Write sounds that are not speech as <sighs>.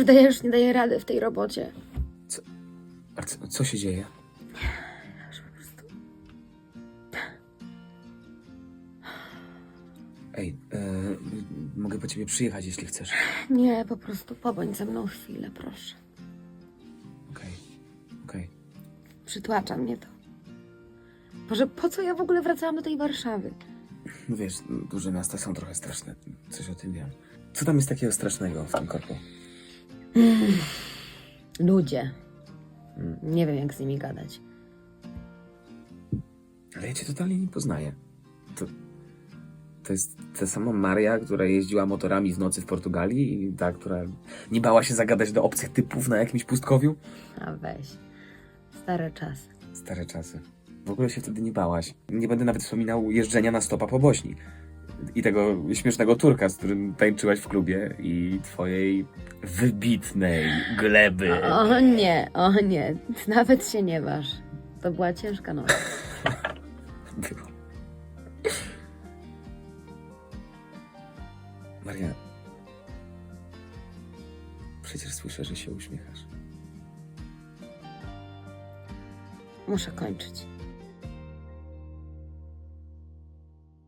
Kurde, ja już nie daję rady w tej robocie. A co, co się dzieje? Aż po prostu... Ej, e, mogę po ciebie przyjechać, jeśli chcesz. Nie, po prostu pobądź ze mną chwilę, proszę. Okej, okej. Przytłacza mnie to. Boże, po co ja w ogóle wracałam do tej Warszawy? No wiesz, duże miasta są trochę straszne. Coś o tym wiem. Co tam jest takiego strasznego w tym korpo? <sighs> Ludzie. Nie wiem, jak z nimi gadać. Ale ja cię totalnie nie poznaję. To, to jest ta sama Maria, która jeździła motorami w nocy w Portugalii i ta, która nie bała się zagadać do obcych typów na jakimś pustkowiu? A weź. Stare czasy. Stare czasy. W ogóle się wtedy nie bałaś. Nie będę nawet wspominał jeżdżenia na stopa po Bośni. I tego śmiesznego Turka, z którym tańczyłaś w klubie i twojej wybitnej gleby. O nie, o nie. Nawet się nie waż. To była ciężka noc. Było. <laughs> Maria. Przecież słyszę, że się uśmiechasz. Muszę kończyć.